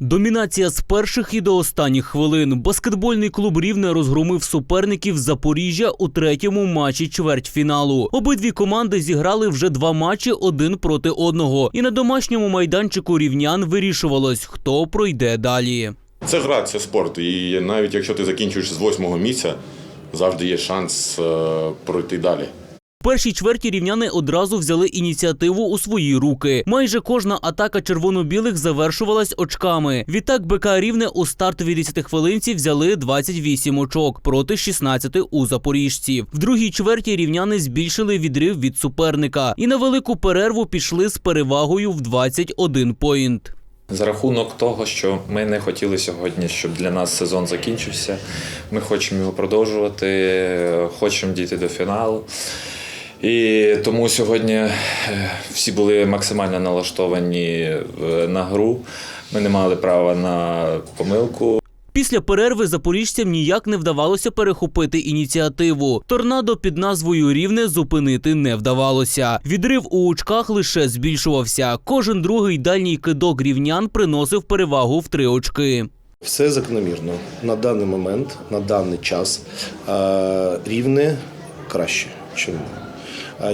Домінація з перших і до останніх хвилин. Баскетбольний клуб Рівне розгромив суперників Запоріжжя у третьому матчі чвертьфіналу. Обидві команди зіграли вже два матчі один проти одного. І на домашньому майданчику рівнян вирішувалось, хто пройде далі. Це гра, це спорт. І навіть якщо ти закінчуєш з восьмого місця, завжди є шанс е, пройти далі. Першій чверті рівняни одразу взяли ініціативу у свої руки. Майже кожна атака червоно-білих завершувалась очками. Відтак БК Рівне у стартовій 10 хвилинці взяли 28 очок проти 16 у запоріжців. В другій чверті рівняни збільшили відрив від суперника і на велику перерву пішли з перевагою в 21 поінт. За рахунок того, що ми не хотіли сьогодні, щоб для нас сезон закінчився. Ми хочемо його продовжувати, хочемо дійти до фіналу. І тому сьогодні е, всі були максимально налаштовані е, на гру. Ми не мали права на помилку. Після перерви запоріжцям ніяк не вдавалося перехопити ініціативу. Торнадо під назвою Рівне зупинити не вдавалося. Відрив у очках лише збільшувався. Кожен другий дальній кидок рівнян приносив перевагу в три очки. Все закономірно. На даний момент, на даний час е, рівне краще. Е,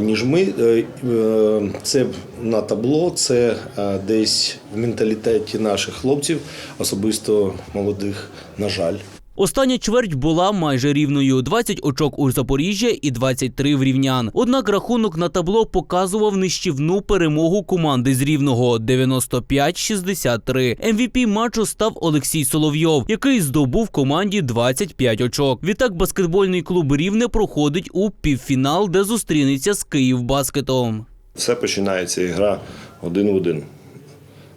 Ніж ми, Е, е, це на табло, це е, десь в менталітеті наших хлопців, особисто молодих, на жаль. Остання чверть була майже рівною: 20 очок у Запоріжжя і 23 в рівнян. Однак рахунок на табло показував нищівну перемогу команди з рівного 95-63. МВП матчу став Олексій Соловйов, який здобув команді 25 очок. Відтак баскетбольний клуб Рівне проходить у півфінал, де зустрінеться з Київбаскетом. Все починається ігра один в один.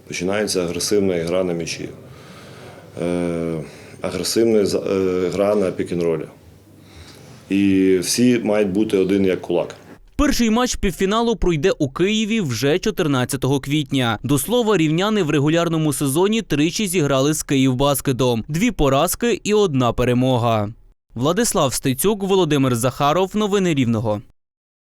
Починається агресивна гра на м'ячі. Е, агресивна е, гра на пікінролі. І всі мають бути один як кулак. Перший матч півфіналу пройде у Києві вже 14 квітня. До слова, рівняни в регулярному сезоні тричі зіграли з Київбаскетом. Дві поразки і одна перемога. Владислав Стецюк, Володимир Захаров. Новини Рівного.